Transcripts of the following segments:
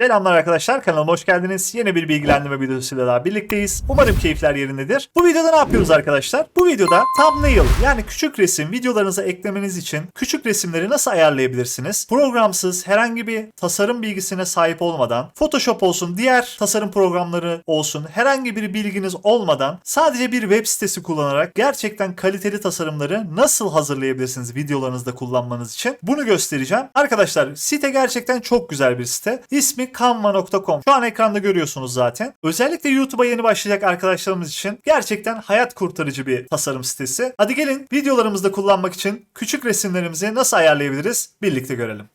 Selamlar arkadaşlar kanalıma hoş geldiniz. Yeni bir bilgilendirme videosuyla daha birlikteyiz. Umarım keyifler yerindedir. Bu videoda ne yapıyoruz arkadaşlar? Bu videoda thumbnail yani küçük resim videolarınıza eklemeniz için küçük resimleri nasıl ayarlayabilirsiniz? Programsız herhangi bir tasarım bilgisine sahip olmadan Photoshop olsun diğer tasarım programları olsun herhangi bir bilginiz olmadan sadece bir web sitesi kullanarak gerçekten kaliteli tasarımları nasıl hazırlayabilirsiniz videolarınızda kullanmanız için? Bunu göstereceğim. Arkadaşlar site gerçekten çok güzel bir site. İsmi canva.com. Şu an ekranda görüyorsunuz zaten. Özellikle YouTube'a yeni başlayacak arkadaşlarımız için gerçekten hayat kurtarıcı bir tasarım sitesi. Hadi gelin videolarımızda kullanmak için küçük resimlerimizi nasıl ayarlayabiliriz birlikte görelim.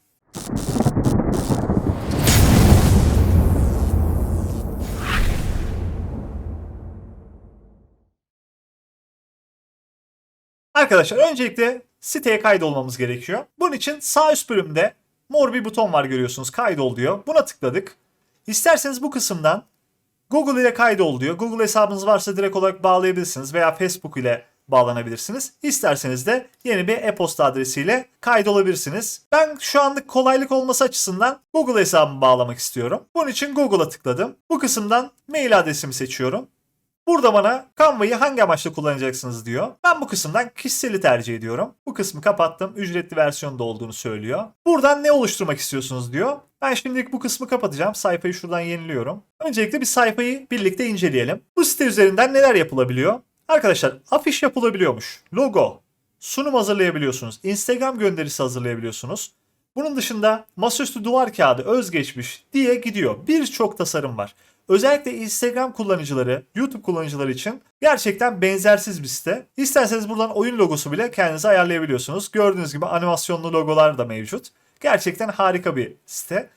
Arkadaşlar öncelikle siteye kaydolmamız gerekiyor. Bunun için sağ üst bölümde mor bir buton var görüyorsunuz kaydol diyor. Buna tıkladık. İsterseniz bu kısımdan Google ile kaydol diyor. Google hesabınız varsa direkt olarak bağlayabilirsiniz veya Facebook ile bağlanabilirsiniz. İsterseniz de yeni bir e-posta adresiyle kaydolabilirsiniz. Ben şu anlık kolaylık olması açısından Google hesabımı bağlamak istiyorum. Bunun için Google'a tıkladım. Bu kısımdan mail adresimi seçiyorum. Burada bana Canva'yı hangi amaçla kullanacaksınız diyor. Ben bu kısımdan kişiseli tercih ediyorum. Bu kısmı kapattım. Ücretli versiyonda olduğunu söylüyor. Buradan ne oluşturmak istiyorsunuz diyor. Ben şimdilik bu kısmı kapatacağım. Sayfayı şuradan yeniliyorum. Öncelikle bir sayfayı birlikte inceleyelim. Bu site üzerinden neler yapılabiliyor? Arkadaşlar afiş yapılabiliyormuş. Logo, sunum hazırlayabiliyorsunuz. Instagram gönderisi hazırlayabiliyorsunuz. Bunun dışında masaüstü duvar kağıdı, özgeçmiş diye gidiyor. Birçok tasarım var. Özellikle Instagram kullanıcıları, YouTube kullanıcıları için gerçekten benzersiz bir site. İsterseniz buradan oyun logosu bile kendinize ayarlayabiliyorsunuz. Gördüğünüz gibi animasyonlu logolar da mevcut. Gerçekten harika bir site.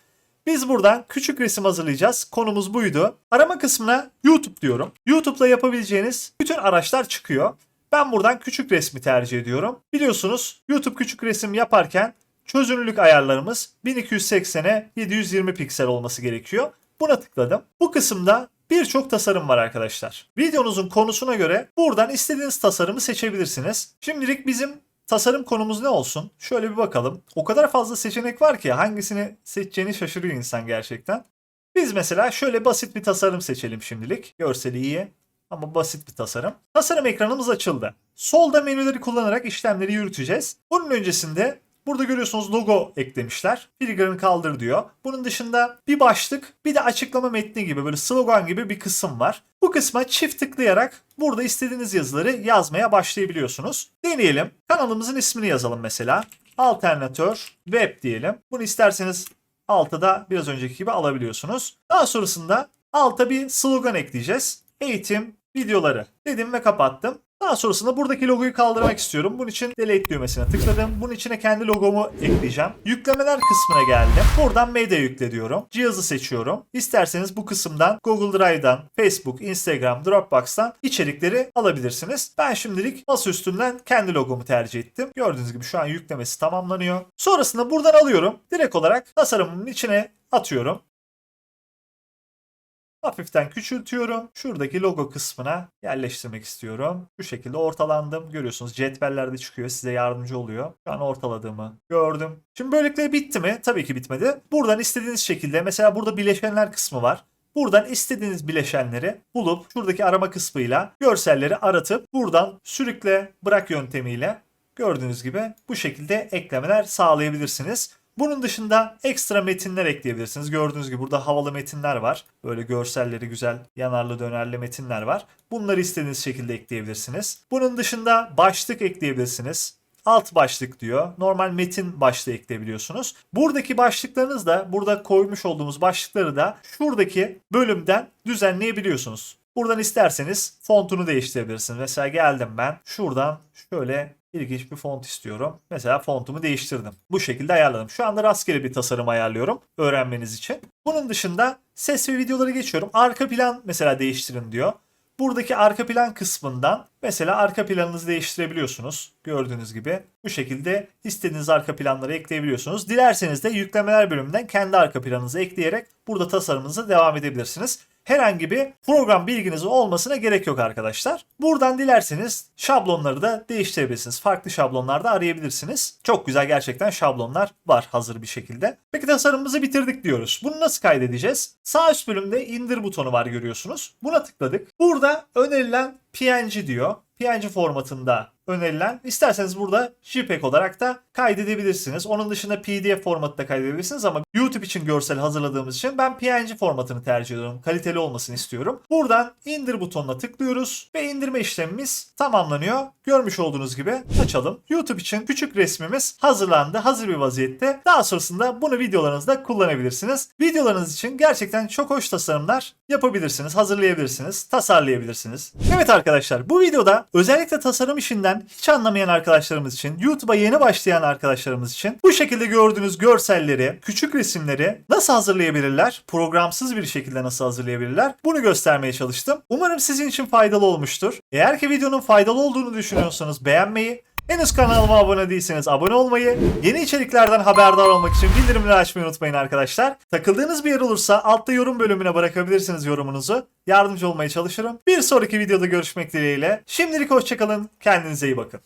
Biz buradan küçük resim hazırlayacağız. Konumuz buydu. Arama kısmına YouTube diyorum. YouTube'da yapabileceğiniz bütün araçlar çıkıyor. Ben buradan küçük resmi tercih ediyorum. Biliyorsunuz YouTube küçük resim yaparken çözünürlük ayarlarımız 1280'e 720 piksel olması gerekiyor. Buna tıkladım. Bu kısımda birçok tasarım var arkadaşlar. Videonuzun konusuna göre buradan istediğiniz tasarımı seçebilirsiniz. Şimdilik bizim tasarım konumuz ne olsun? Şöyle bir bakalım. O kadar fazla seçenek var ki hangisini seçeceğini şaşırıyor insan gerçekten. Biz mesela şöyle basit bir tasarım seçelim şimdilik. Görseli iyi ama basit bir tasarım. Tasarım ekranımız açıldı. Solda menüleri kullanarak işlemleri yürüteceğiz. Bunun öncesinde Burada görüyorsunuz logo eklemişler. Filigrani kaldır diyor. Bunun dışında bir başlık bir de açıklama metni gibi böyle slogan gibi bir kısım var. Bu kısma çift tıklayarak burada istediğiniz yazıları yazmaya başlayabiliyorsunuz. Deneyelim. Kanalımızın ismini yazalım mesela. Alternatör web diyelim. Bunu isterseniz alta da biraz önceki gibi alabiliyorsunuz. Daha sonrasında alta bir slogan ekleyeceğiz. Eğitim videoları dedim ve kapattım. Daha sonrasında buradaki logoyu kaldırmak istiyorum. Bunun için delete düğmesine tıkladım. Bunun içine kendi logomu ekleyeceğim. Yüklemeler kısmına geldim. Buradan medya yükle diyorum. Cihazı seçiyorum. İsterseniz bu kısımdan Google Drive'dan, Facebook, Instagram, Dropbox'tan içerikleri alabilirsiniz. Ben şimdilik masa üstünden kendi logomu tercih ettim. Gördüğünüz gibi şu an yüklemesi tamamlanıyor. Sonrasında buradan alıyorum. Direkt olarak tasarımımın içine atıyorum. Hafiften küçültüyorum. Şuradaki logo kısmına yerleştirmek istiyorum. Bu şekilde ortalandım. Görüyorsunuz cetvellerde çıkıyor. Size yardımcı oluyor. Şu an ortaladığımı gördüm. Şimdi böylelikle bitti mi? Tabii ki bitmedi. Buradan istediğiniz şekilde mesela burada bileşenler kısmı var. Buradan istediğiniz bileşenleri bulup şuradaki arama kısmıyla görselleri aratıp buradan sürükle bırak yöntemiyle gördüğünüz gibi bu şekilde eklemeler sağlayabilirsiniz. Bunun dışında ekstra metinler ekleyebilirsiniz. Gördüğünüz gibi burada havalı metinler var. Böyle görselleri güzel yanarlı dönerli metinler var. Bunları istediğiniz şekilde ekleyebilirsiniz. Bunun dışında başlık ekleyebilirsiniz. Alt başlık diyor. Normal metin başlığı ekleyebiliyorsunuz. Buradaki başlıklarınız da burada koymuş olduğumuz başlıkları da şuradaki bölümden düzenleyebiliyorsunuz. Buradan isterseniz fontunu değiştirebilirsiniz. Mesela geldim ben şuradan şöyle ilginç bir font istiyorum. Mesela fontumu değiştirdim. Bu şekilde ayarladım. Şu anda rastgele bir tasarım ayarlıyorum öğrenmeniz için. Bunun dışında ses ve videoları geçiyorum. Arka plan mesela değiştirin diyor. Buradaki arka plan kısmından mesela arka planınızı değiştirebiliyorsunuz. Gördüğünüz gibi bu şekilde istediğiniz arka planları ekleyebiliyorsunuz. Dilerseniz de yüklemeler bölümünden kendi arka planınızı ekleyerek burada tasarımınıza devam edebilirsiniz. Herhangi bir program bilginiz olmasına gerek yok arkadaşlar. Buradan dilerseniz şablonları da değiştirebilirsiniz. Farklı şablonlarda arayabilirsiniz. Çok güzel gerçekten şablonlar var hazır bir şekilde. Peki tasarımımızı bitirdik diyoruz. Bunu nasıl kaydedeceğiz? Sağ üst bölümde indir butonu var görüyorsunuz. Buna tıkladık. Burada önerilen PNG diyor. PNG formatında önerilen. İsterseniz burada JPEG olarak da kaydedebilirsiniz. Onun dışında PDF formatı da kaydedebilirsiniz ama YouTube için görsel hazırladığımız için ben PNG formatını tercih ediyorum. Kaliteli olmasını istiyorum. Buradan indir butonuna tıklıyoruz ve indirme işlemimiz tamamlanıyor. Görmüş olduğunuz gibi açalım. YouTube için küçük resmimiz hazırlandı. Hazır bir vaziyette. Daha sonrasında bunu videolarınızda kullanabilirsiniz. Videolarınız için gerçekten çok hoş tasarımlar yapabilirsiniz, hazırlayabilirsiniz, tasarlayabilirsiniz. Evet arkadaşlar bu videoda özellikle tasarım işinden hiç anlamayan arkadaşlarımız için, YouTube'a yeni başlayan arkadaşlarımız için bu şekilde gördüğünüz görselleri, küçük resimleri nasıl hazırlayabilirler? Programsız bir şekilde nasıl hazırlayabilirler? Bunu göstermeye çalıştım. Umarım sizin için faydalı olmuştur. Eğer ki videonun faydalı olduğunu düşünüyorsanız beğenmeyi, Henüz kanalıma abone değilseniz abone olmayı, yeni içeriklerden haberdar olmak için bildirimleri açmayı unutmayın arkadaşlar. Takıldığınız bir yer olursa altta yorum bölümüne bırakabilirsiniz yorumunuzu. Yardımcı olmaya çalışırım. Bir sonraki videoda görüşmek dileğiyle. Şimdilik hoşçakalın. Kendinize iyi bakın.